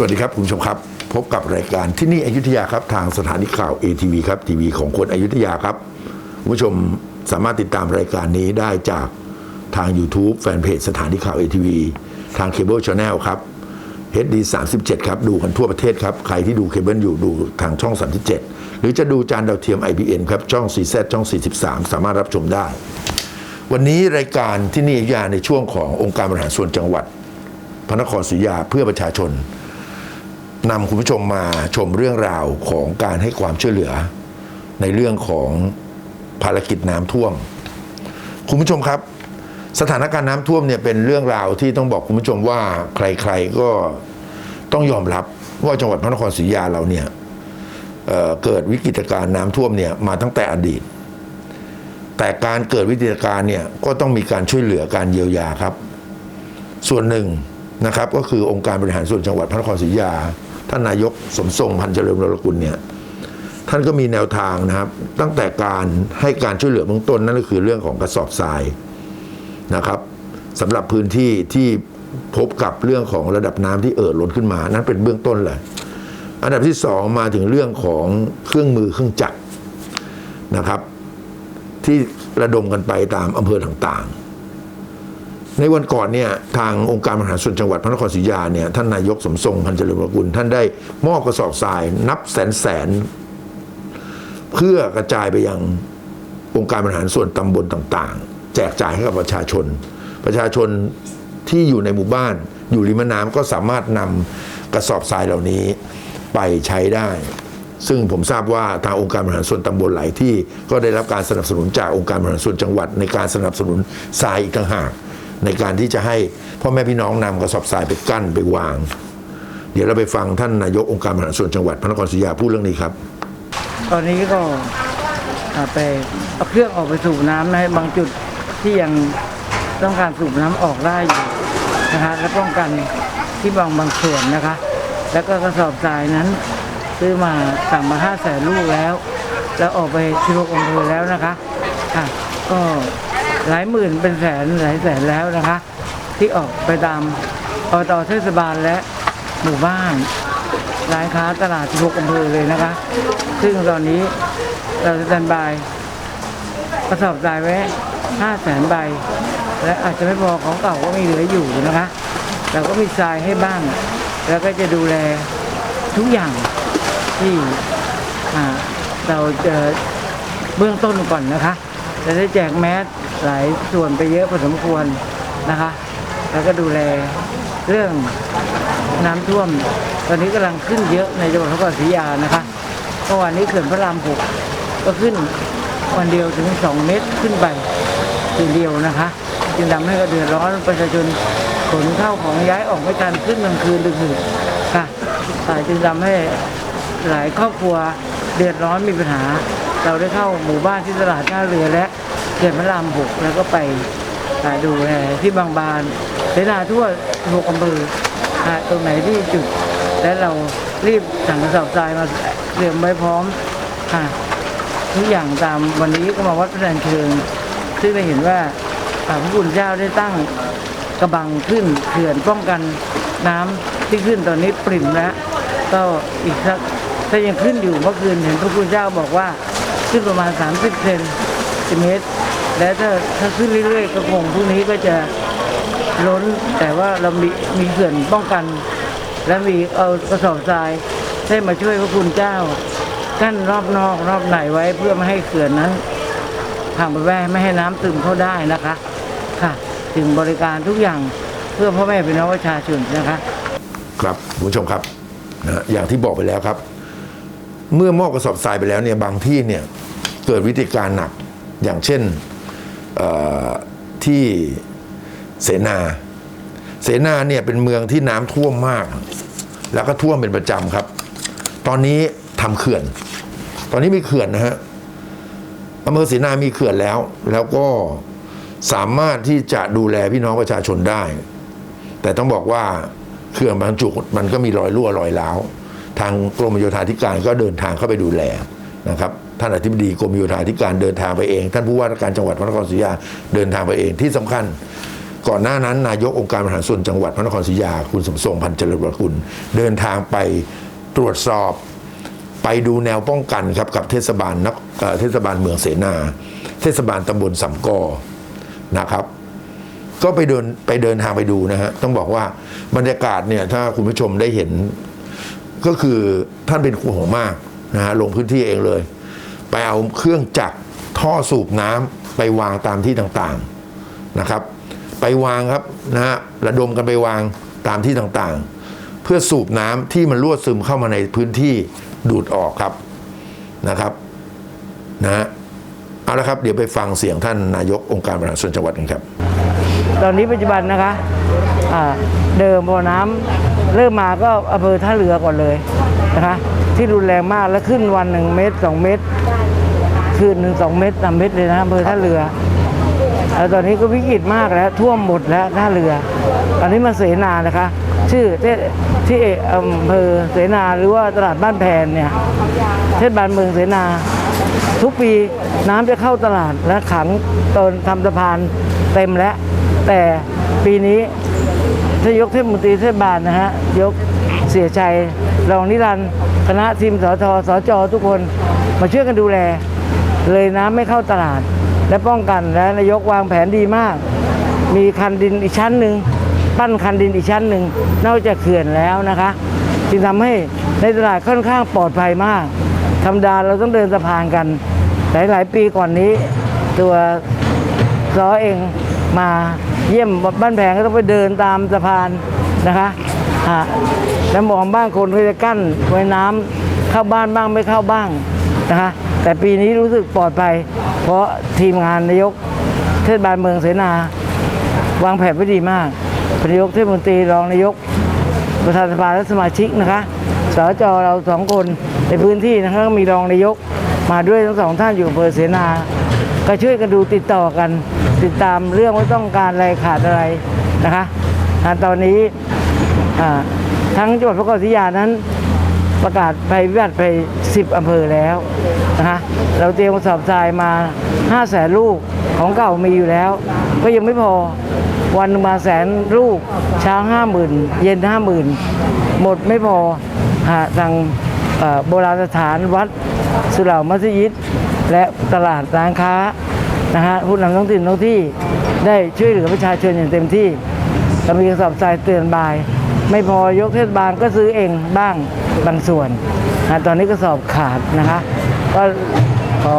สวัสดีครับ คุณผู้ชมครับ พบกับรายการที่นี่อยุธยาครับ ทางสถานีข่าว ATV ครับทีวีของคนอยุธยาครับ คุณผู้ชมสามารถติดตามรายการนี้ได้จากทาง YouTube แฟนเพจสถานีข่าว ATV ทางเคเบิลช n แนลครับ HD 37 ครับ ดูกันทั่วประเทศครับ ใครที่ดูเคเบิลอยู่ดูทางช่อง 37 หรือจะดูจานดาวเทียม IBN ครับ ช่อง 4Z ช่อง 43 สามารถรับชมได้ วันนี้รายการที่นี่อยุธยาในช่วงขององค์การบริหารส่วนจังหวัด พระนครศรีอยุธยาเพื่อประชาชน นำคุณผู้ชมมาชมเรื่องราวของการให้ความช่วยเหลือ ในเรื่องของภารกิจน้ำท่วม คุณผู้ชมครับ สถานการณ์น้ำท่วมเนี่ยเป็นเรื่องราวที่ต้องบอกคุณผู้ชมว่าใครๆก็ต้องยอมรับว่าจังหวัดพระนครศรีอยุธยาเราเนี่ยเเกิดวิกฤตการณ์น้ำท่วมเนี่ยมาตั้งแต่อดีต แต่การเกิดวิกฤตการณ์เนี่ยก็ต้องมีการช่วยเหลือการเยียวยาครับ ส่วนหนึ่งนะครับก็คือองค์การบริหารส่วนจังหวัดพระนครศรีอยุธยา ท่านนายกสมทรงพันเจริญวรกุลเนี่ยท่านก็มีแนวทางนะครับ ตั้งแต่การให้การช่วยเหลือเบื้องต้นนั่นก็คือเรื่องของกระสอบทรายนะครับสำหรับพื้นที่ที่พบกับเรื่องของระดับน้ำที่เอ่อล้นขึ้นมา นั้นเป็นเบื้องต้นแหละอันดับที่สองมาถึงเรื่องของเครื่องมือเครื่องจักรนะครับ ที่ระดมกันไปตามอำเภอต่างๆ ในวันก่อนเนี่ยทางองค์การบริหารส่วนจังหวัดพระนครศรีอยุธยาเนี่ยท่านนายกสมทรงพันเจริญวกุลท่านได้มอบกระสอบทรายนับแสนแสน เพื่อกระจายไปยังองค์การบริหารส่วนตำบลต่างๆ แจกจ่ายให้กับประชาชน ประชาชนที่อยู่ในหมู่บ้าน อยู่ริมน้ำก็สามารถนำกระสอบทรายเหล่านี้ไปใช้ได้ ซึ่งผมทราบว่าทางองค์การบริหารส่วนตำบลหลายที่ก็ได้รับการสนับสนุนจากองค์การบริหารส่วนจังหวัดในการสนับสนุนทรายอีกต่างหาก ในการที่จะให้พ่อแม่พี่น้องนำกระสอบทรายไปกั้นไปวาง เดี๋ยวเราไปฟังท่านนายกองค์การบริหารส่วนจังหวัดพระนครศรีอยุธยาพูดเรื่องนี้ครับ ตอนนี้ก็อ่าไปเอาเครื่องออกไปสูบน้ำในบางจุดที่ยังต้องการสูบน้ำออกได้อยู่นะคะและป้องกันที่บางบางส่วนนะคะ แล้วก็กระสอบทรายนั้นซื้อมาสั่งมาห้าแสนลูกแล้ว แล้วออกไปที่โรงอำเภอแล้วนะคะค่ะก็ หลายหมื่นเป็นแสนหลายแสนแล้วนะคะ ที่ออกไปตามอบตเทศบาลและหมู่บ้านร้านค้าตลาดทุกอำเภอเลยนะคะ ซึ่งตอนนี้เราสแตนบายกระสอบทรายไว้ห้าแสนใบ และอาจจะไม่พอของเก่าก็มีเหลืออยู่นะคะ เราก็มีทรายให้บ้าง แล้วก็จะดูแลทุกอย่างที่เราจะเบื้องต้นก่อนนะคะจะได้แจกแมส หลายส่วนไปเยอะพอสมควรนะคะ แล้วก็ดูแลเรื่องน้ำท่วม ตอนนี้กำลังขึ้นเยอะในจังหวัดพระนครศรีอยุธยานะคะเมื่อวานนี้เขื่อนพระรามหกก็ขึ้นวันเดียวถึง 2 เมตรขึ้นไปทีเดียวนะคะ จึงทำให้กระเดือดร้อนประชาชนขนเข้าของย้ายออกไม่ทันขึ้นกลางคืนดึกๆค่ะอ่าจึงทำให้หลายครอบครัวเดือดร้อนมีปัญหา เราได้เข้าหมู่บ้านที่ตลาดท่าเรือและ เขื่อนพระรามหกแล้วก็ไปดูแลที่บางบานเสนาทั่วหกอำเภออ่าตรงไหนที่จุด และเรารีบสั่งกระสอบทรายมาเตรียมไว้พร้อมค่ะทุกอย่างตามวันนี้ก็มาวัดพระแดนเชิง ซึ่งได้เห็นว่าพระคุณเจ้าได้ตั้งกระบังขึ้นเขื่อนป้องกันน้ำที่ขึ้นตอนนี้ปริ่มแล้วก็อีกสักถ้ายังขึ้นอยู่เมื่อคืนเห็นพระคุณเจ้าบอกว่าขึ้นประมาณ 30เซนติเมตร และถ้าถ้าขึ้นเรื่อยๆก็คงพรุ่งนี้ก็จะล้นแต่ว่าเรามีมีเขื่อนป้องกัน และมีเอากระสอบทรายได้มาช่วยพระคุณเจ้า กั้นรอบนอกรอบในไว้เพื่อไม่ให้เขื่อนนั้นพังไปแว่ไม่ให้น้ำซึมเข้าได้นะคะค่ะ ถึงบริการทุกอย่างเพื่อพ่อแม่พี่น้องประชาชนนะคะ ครับคุณผู้ชมครับนะอย่างที่บอกไปแล้วครับ เมื่อมอบกระสอบทรายไปแล้วเนี่ยบางที่เนี่ยเกิดวิธีการหนักอย่างเช่น ที่เสนา เสนาเนี่ยเป็นเมืองที่น้ำท่วมมาก แล้วก็ท่วมเป็นประจำครับ ตอนนี้ทำเขื่อน ตอนนี้มีเขื่อนนะฮะอำเภอเสนามีเขื่อนแล้ว แล้วก็สามารถที่จะดูแลพี่น้องประชาชนได้ แต่ต้องบอกว่าเขื่อนบางจุดมันก็มีรอยรั่วรอยร้าว ทางกรมโยธาธิการก็เดินทางเข้าไปดูแลนะครับ ท่านอธิบดีกรมโยธาธิการเดินทางไปเอง ท่านผู้ว่าราชการจังหวัดพระนครศรีอยุธยาเดินทางไปเองที่สำคัญ ก่อนหน้านั้นนายกองค์การบริหารส่วนจังหวัดพระนครศรีอยุธยาคุณสมทรงพันเจริญวรกุลเดินทางไปตรวจสอบไปดูแนวป้องกันครับกับเทศบาลนคเอ่อเทศบาลเมืองเสนา เทศบาลตำบลสำกอนะครับ ก็ไปเดินไปเดินทางไปดูนะฮะต้องบอกว่าบรรยากาศเนี่ยถ้าคุณผู้ชมได้เห็น ก็คือท่านเป็นห่วงมากนะฮะลงพื้นที่เองเลย ไปเอาเครื่องจักรท่อสูบน้ำไปวางตามที่ต่างๆนะครับ ไปวางครับนะฮะระดมกันไปวางตามที่ต่างๆ เพื่อสูบน้ำที่มันรั่วซึมเข้ามาในพื้นที่ดูดออกครับนะครับนะฮะเอาละครับ เดี๋ยวไปฟังเสียงท่านนายกองค์การบริหารส่วนจังหวัดกันครับ ตอนนี้ปัจจุบันนะคะเดิมพอน้ำเริ่มมาก็อำเภอท่าเรือก่อนเลยนะคะที่รุนแรงมากแล้วขึ้นวันหนึ่งเมตรสองเมตร คืนหนึ่งสองเมตรสามเมตรเลยนะอำเภอท่าเรือแล้วตอนนี้ก็วิกฤตมากแล้วท่วมหมดแล้วท่าเรือ ตอนนี้มาเสนานะคะ ชื่อเทศที่อำเภอเสนาหรือว่าตลาดบ้านแพนเนี่ยเทศบาลเมืองเสนา ทุกปีน้ำจะเข้าตลาดและขังตอนทำสะพานเต็มแล้ว แต่ปีนี้ถ้ายกเทศมนตรีเทศบาลนะฮะยกเสียชัยรองนิรันดร์คณะทีมสทสจทุกคนมาช่วยกันดูแล เลยน้ำไม่เข้าตลาด และป้องกันและนายกวางแผนดีมาก มีคันดินอีกชั้นหนึ่งปั้นคันดินอีกชั้นหนึ่งนอกจากเขื่อนแล้วนะคะจึงทำให้ในตลาดค่อนข้างปลอดภัยมาก ธรรมดาเราต้องเดินสะพานกัน หลาย ๆ ปีก่อนนี้ ตัวซอเองมาเยี่ยมบ้านแพงก็ต้องไปเดินตามสะพานนะคะแล้วมองบ้านคนก็จะกั้นไว้น้ำเข้าบ้านบ้างไม่เข้าบ้างนะคะ แต่ปีนี้รู้สึกปลอดภัย เพราะทีมงานนายกเทศบาลเมืองเสนา วางแผนไว้ดีมากนายกเทศมนตรีรองนายก ประธานสภาและสมาชิกนะคะสจเราสองคนในพื้นที่นะคะก็มีรองนายกมาด้วยทั้งสองท่านอยู่อำเภอเสนา ก็ช่วยกันดูติดต่อกัน ติดตามเรื่องว่าต้องการอะไรขาดอะไรนะคะตอนนี้ทั้งจังหวัดพระนครศรีอยุธยานั้น ประกาศภัยพิบัติไป 10อำเภอแล้วนะคะเราเตรียมกระสอบทรายมา5 0 0แสนลูกของเก่ามีอยู่แล้ว ก็ยังไม่พอวันมาแสนลูกเช้าห้าหมื่นเย็นห้าหมื่นหมดไม่พอหาทางโบราณสถานวัดสุเหร่ามัสยิด และตลาดร้านค้านะฮะผู้นำท้องถิ่นท้องที่ได้ช่วยเหลือประชาชนอย่างเต็มที่เรามีกระสอบทรายเตือนบาย ไม่พอยกเทศบาลก็ซื้อเองบ้างบางส่วนนะตอนนี้กระสอบขาดนะคะ ก็ขอ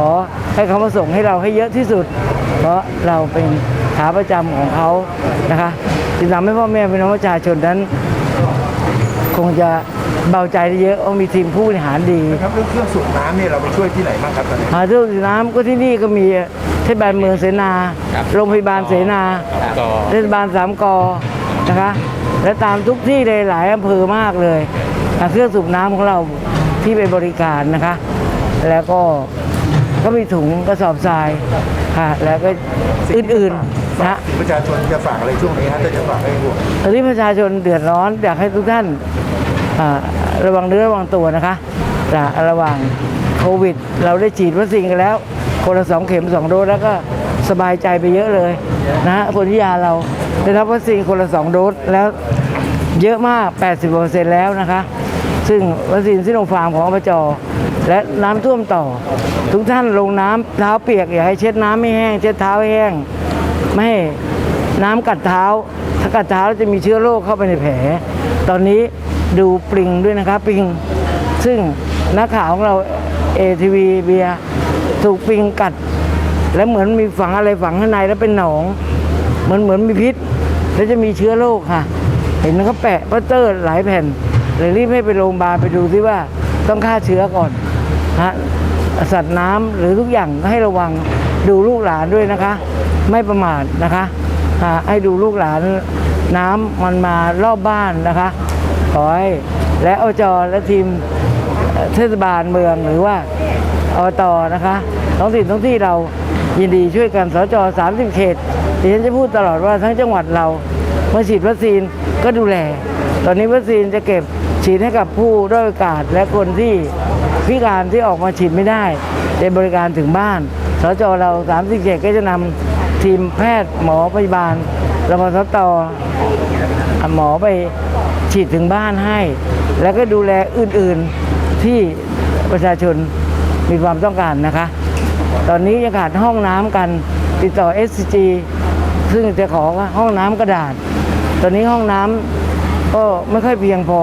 ให้เขามาส่งให้เราให้เยอะที่สุด เพราะเราเป็นขาประจำของเขานะคะจึงทำให้พ่อแม่พี่น้องประชาชนนั้น คงจะเบาใจได้เยอะว่ามีทีมผู้บริหารดีครับเรื่องเครื่องสูบน้ำเนี่ยเราไปช่วยที่ไหนบ้างครับตอนนี้หาเรื่องน้ำก็ที่นี่ก็มีเทศบาลเมืองเสนา โรงพยาบาลเสนาก็เทศบาลสามกอนะคะ และตามทุกที่เลยหลายอำเภอมากเลยอะเครื่องสูบน้ำของเราที่ไปบริการนะคะ แล้วก็ก็มีถุงกระสอบทรายค่ะ แล้วก็อื่นๆนะประชาชนจะฝากอะไรช่วงนี้ฮะจะฝากให้พวกตอนนี้ประชาชนเดือดร้อนอยากให้ทุกท่านอ่าระวังเนื้อระวังตัวนะคะอ่าระหว่างโควิด เราได้ฉีดวัคซีนกันแล้ว คนละสองเข็มสองโดสแล้วก็ สบายใจไปเยอะเลยนะคนที่ยาเราได้รับวัคซีนคนละสองโดสแล้วเยอะมาก 80%แล้วนะคะ ซึ่งวัคซีนซิโนฟาร์มของอบจและน้ำท่วมต่อ ทุกท่านลงน้ำเท้าเปียกอย่าให้เช็ดน้ำไม่แห้ง เช็ดเท้าให้แห้ง ไม่ให้น้ำกัดเท้า ถ้ากัดเท้าจะมีเชื้อโรคเข้าไปในแผล ตอนนี้ดูปลิงด้วยนะครับปลิง ซึ่งนักข่าวของเราเอทีวีเบียถูกปิงกัด แล้วเหมือนมีฝังอะไรฝังข้างในแล้วเป็นหนอง เหมือนเหมือนมีพิษ แล้วจะมีเชื้อโรคค่ะ เห็นเขาแปะพัตเตอร์หลายแผ่นเลยรีบให้ไปโรงพยาบาลไปดูที่ว่าต้องฆ่าเชื้อก่อนฮะสัตว์น้ำหรือทุกอย่างให้ระวังดูลูกหลานด้วยนะคะ ไม่ประมาทนะคะให้ดูลูกหลานน้ำมันมารอบบ้านนะคะขอให้และอจและทีมเทศบาลเมืองหรือว่าอบตนะคะท้องถิ่นท้องที่เรา ยินดีช่วยกันสจ30 เขตดิฉันจะพูดตลอดว่าทั้งจังหวัดเราเมื่อฉีดวัคซีนก็ดูแล ตอนนี้วัคซีนจะเก็บฉีดให้กับผู้ด้อยโอกาสและคนที่พิการที่ออกมาฉีดไม่ได้จะบริการถึงบ้าน สจเรา30เขตก็จะนำทีมแพทย์หมอพยาบาลรพสตหมอไปฉีดถึงบ้านให้ แล้วก็ดูแลอื่นๆที่ประชาชนมีความต้องการนะคะ ตอนนี้ยังขาดห้องน้ำกัน ติดต่อ SCG ซึ่งจะขอห้องน้ำกระดาษ ตอนนี้ห้องน้ำก็ไม่ค่อยเพียงพอ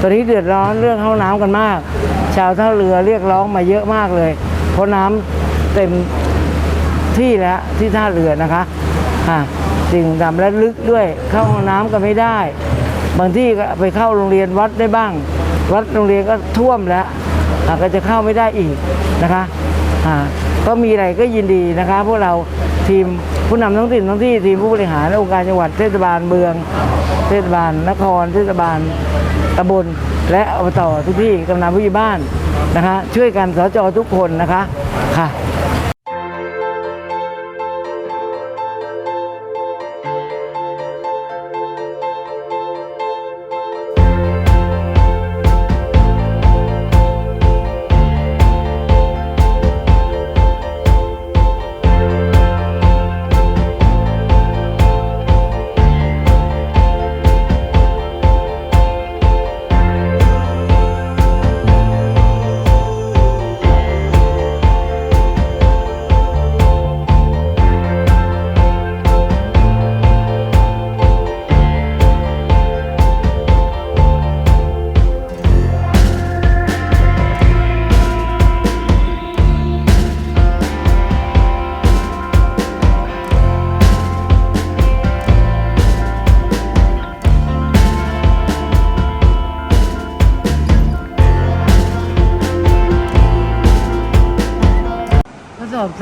ตอนนี้เดือดร้อนเรื่องห้องน้ำกันมาก ชาวท่าเรือเรียกร้องมาเยอะมากเลย เพราะน้ำเต็มที่แล้วที่ท่าเรือนะคะค่ะสิ่งดำและลึกด้วยเข้าห้องน้ำก็ไม่ได้ บางที่ก็ไปเข้าโรงเรียนวัดได้บ้าง วัดโรงเรียนก็ท่วมแล้วอะก็จะเข้าไม่ได้อีกนะคะอ่า ก็มีอะไรก็ยินดีนะคะพวกเราทีมผู้นำท้องถิ่นท้องที่ทีมผู้บริหารองค์การจังหวัดเทศบาลเมือง เทศบาลนคร เทศบาลตำบล และอบตทุกที่กำนันผู้ใหญ่บ้านนะคะ ช่วยกันสจทุกคนนะคะค่ะ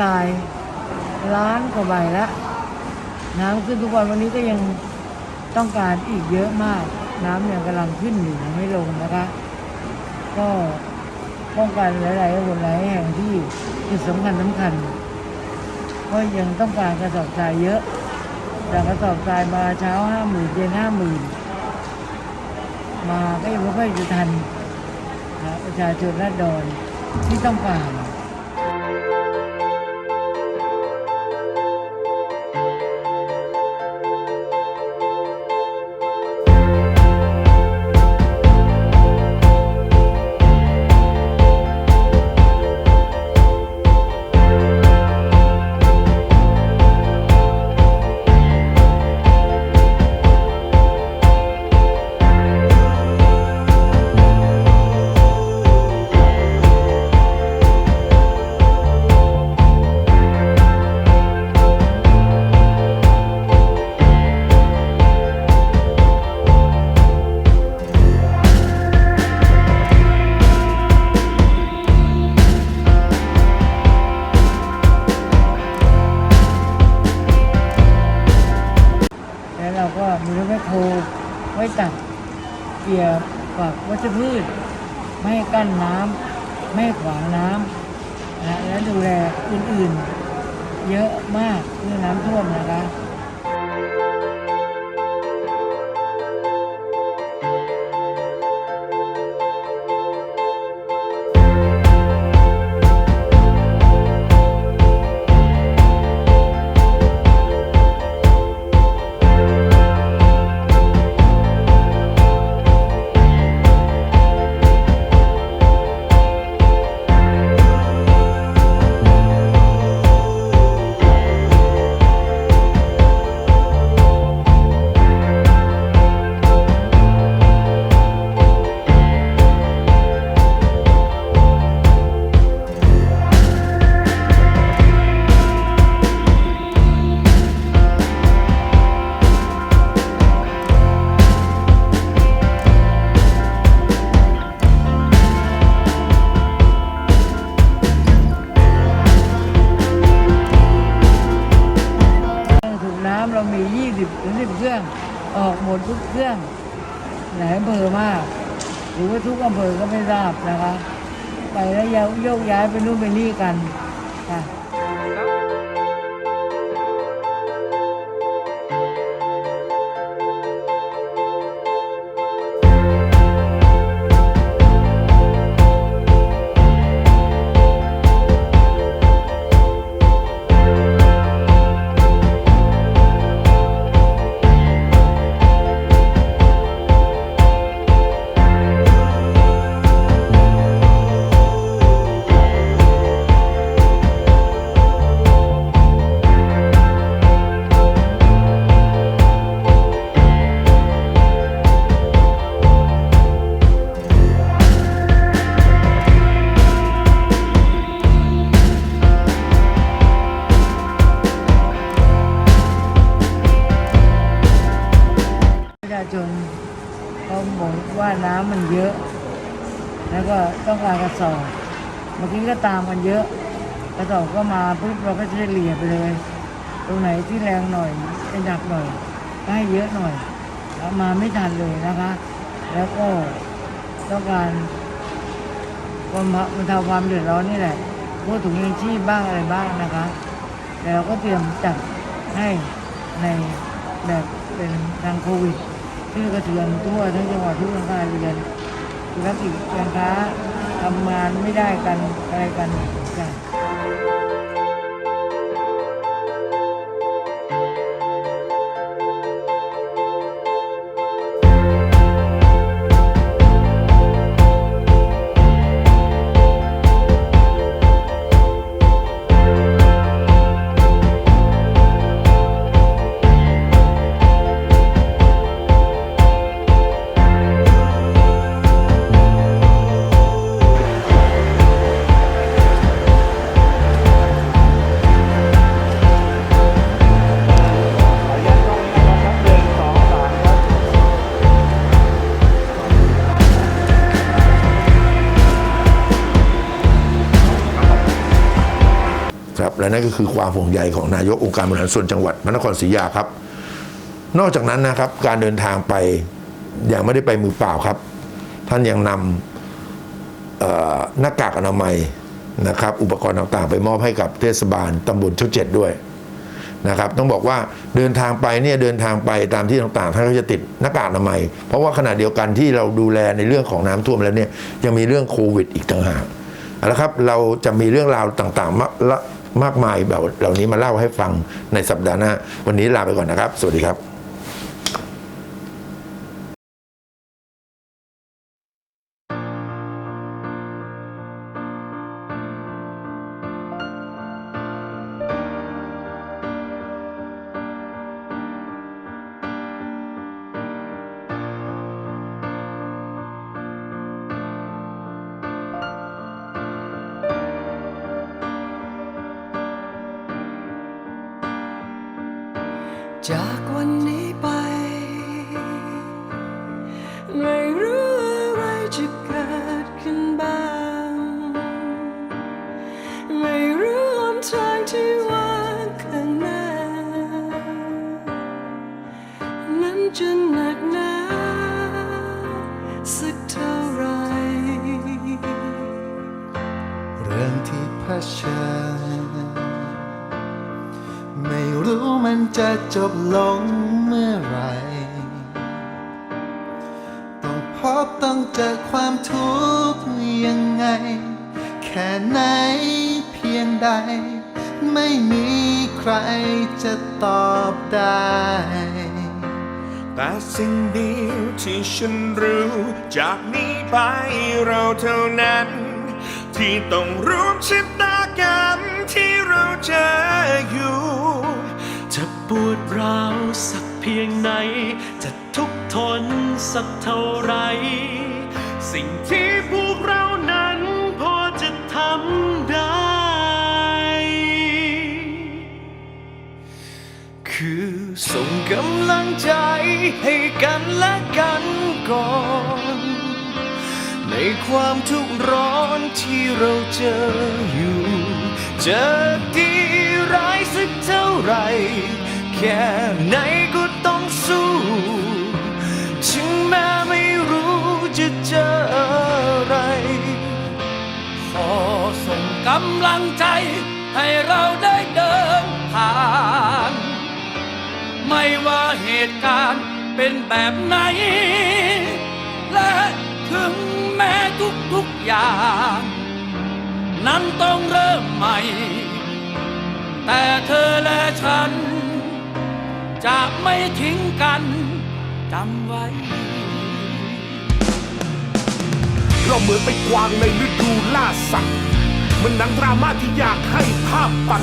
ทรายล้านกว่าใบล้วน้ำขึ้นทุกวันวันนี้ก็ยังต้องการอีกเยอะมาก น้ำยังกำลังขึ้นอยู่ไม่ลงนะคะ ก็ป้องกันหลายๆหนหลายแห่งที่จุดสำคัญสำคัญก็ยังต้องการกระสอบทรายเยอะแต่กระสอบทรายมาเช้าห้าหมื่นเย็นห้าหมื่นมาก็ยังไม่ค่อยจะทันประชาชนราษฎรที่ต้องการ ออกหมดทุกเรื่องหลายอำเภอมาก หรือว่าทุกอำเภอก็ไม่ทราบนะคะ ไปแล้วโยกย้ายไปนู่นไปนี่กันค่ะ ก็ตามกันเยอะกระสอบก็มาปุ๊บเราก็จะเฉลี่ยไปเลย ตรงไหนที่แรงหน่อยเป็นหนักหน่อยให้เยอะหน่อยเอามาไม่ทันเลยนะคะ แล้วก็ต้องการความบรรเทาความเดือดร้อนนี่แหละพวกถุงยังชีพบ้างอะไรบ้างนะคะแล้วเราก็เตรียมจัดให้ในแบบเป็นทางโควิดที่กระเทือนทั่วทั้งจังหวัดทุกโรงงานเรียนธุรกิจการค้า ทำงานไม่ได้กันอะไรกัน และนั่นก็คือความห่วงใยของนายกองค์การบริหารส่วนจังหวัดพระนครศรีอยุธยาครับ นอกจากนั้นนะครับการเดินทางไปยังไม่ได้ไปมือเปล่าครับ ท่านยังนำหน้ากากอนามัยนะครับ อุปกรณ์ต่างๆ ไปมอบให้กับเทศบาลตำบลช่าเจ็ดด้วยนะครับต้องบอกว่าเดินทางไปเนี่ยเดินทางไปตามที่ต่างๆท่านก็จะติดหน้ากากอนามัย เพราะว่าขณะเดียวกันที่เราดูแลในเรื่องของน้ำท่วมแล้วเนี่ยยังมีเรื่องโควิด อีกต่างหากเอาละครับเราจะมีเรื่องราวต่างๆ มากมายแบบเหล่านี้มาเล่าให้ฟังในสัปดาห์หน้า วันนี้ลาไปก่อนนะครับ สวัสดีครับ เรื่องที่เผชิญ ไม่รู้มันจะจบลงเมื่อไร ต้องพบต้องเจอความทุกข์ยังไง แค่ไหนเพียงใด ไม่มีใครจะตอบได้แต่สิ่งเดียวที่ฉันรู้ จากนี้ไปเราเท่านั้น ที่ต้องร่วมชะตากรรที่เราเจออยู่ จะปวดร้าวสักเพียงไหน จะทุกข์ทนสักเท่าไร สิ่งที่พวกเรานั้นพอจะทำได้ คือส่งกำลังใจให้กันและกันก่อน ในความทุกข์ร้อนที่เราเจออยู่เจอดีร้ายสักเท่าไรแค่ไหนก็ต้องสู้ ถึงแม้ไม่รู้จะเจออะไร ขอส่งกำลังใจให้เราได้เดินผ่าน ไม่ว่าเหตุการณ์เป็นแบบไหน และ ถึงแม้ทุกๆอย่าง นั้นต้องเริ่มใหม่ แต่เธอและฉัน จะไม่ทิ้งกันจำไว้ เราเหมือนไปกวางในฤดูล่าสัตว์มันหนังดราม่าที่อยากให้ภาพปัด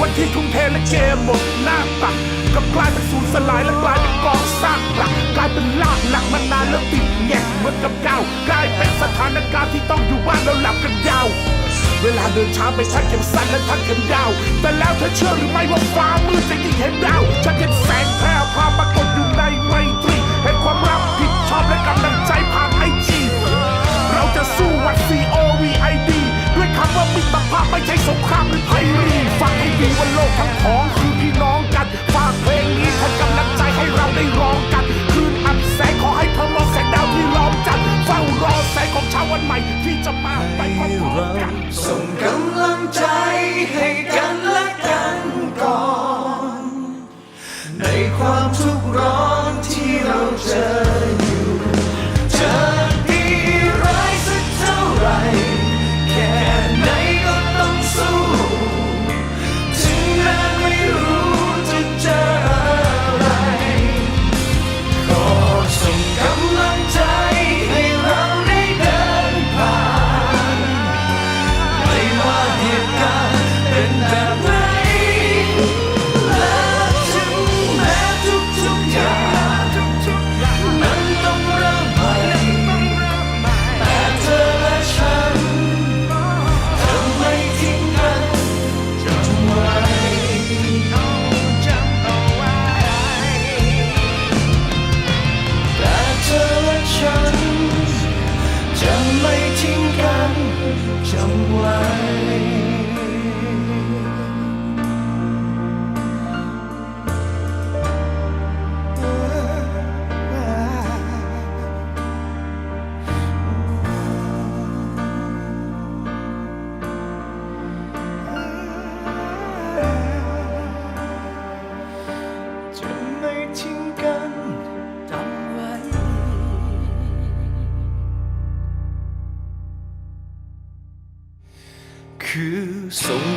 วันที่ทุ่มเทและเกมหมดหน้าตักกับกลายเป็นสูญสลายและกลายเป็นกองซากหลักกลายเป็นลากหลักมานานแล้วติดแงกเหมือนกับก้าวกลายเป็นสถานการณ์ที่ต้องอยู่บ้านแล้วหลับกันยาว เวลาเดินช้าไปทั้งเข็มสั้นและทั้งเข็มยาว แต่แล้วเธอเชื่อหรือไม่ว่าฟ้ามืดจะยิ่งเห็นดาวฉันเห็นแสงแพร่พาปรากฏอยู่ในไมตรีเห็นความรับผิดชอบและกำลัง มิตรภาพไม่ใช่สงครามหรือภัยรีฟังให้ดีว่าโลกทั้งของคือพี่น้องกัน ฝากเพลงนี้ทำกำลังใจให้เราได้ร้องกัน คืนอับแสงขอให้พธอมองแสงดาวที่ล้อมจันเฝ้ารอแสงของชาววันใหม่ที่จะมาไปพร้อมกัน ส่งกำลังใจให้กันและกันก่อน ในความทุกข์ร้อนที่เราเจอ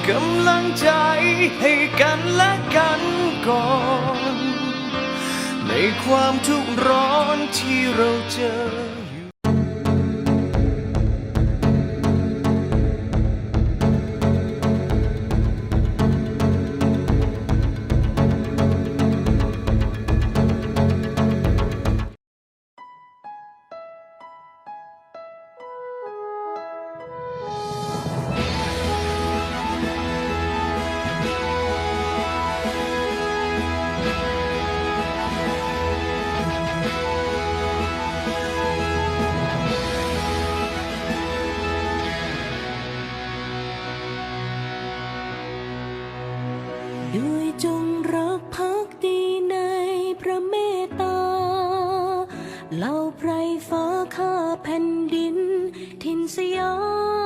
กำลังใจให้กันและกันก่อน ในความทุกข์ร้อนที่เราเจอ เหล่าไพรฟ้าข้าแผ่นดิน ทินสยาม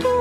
Thu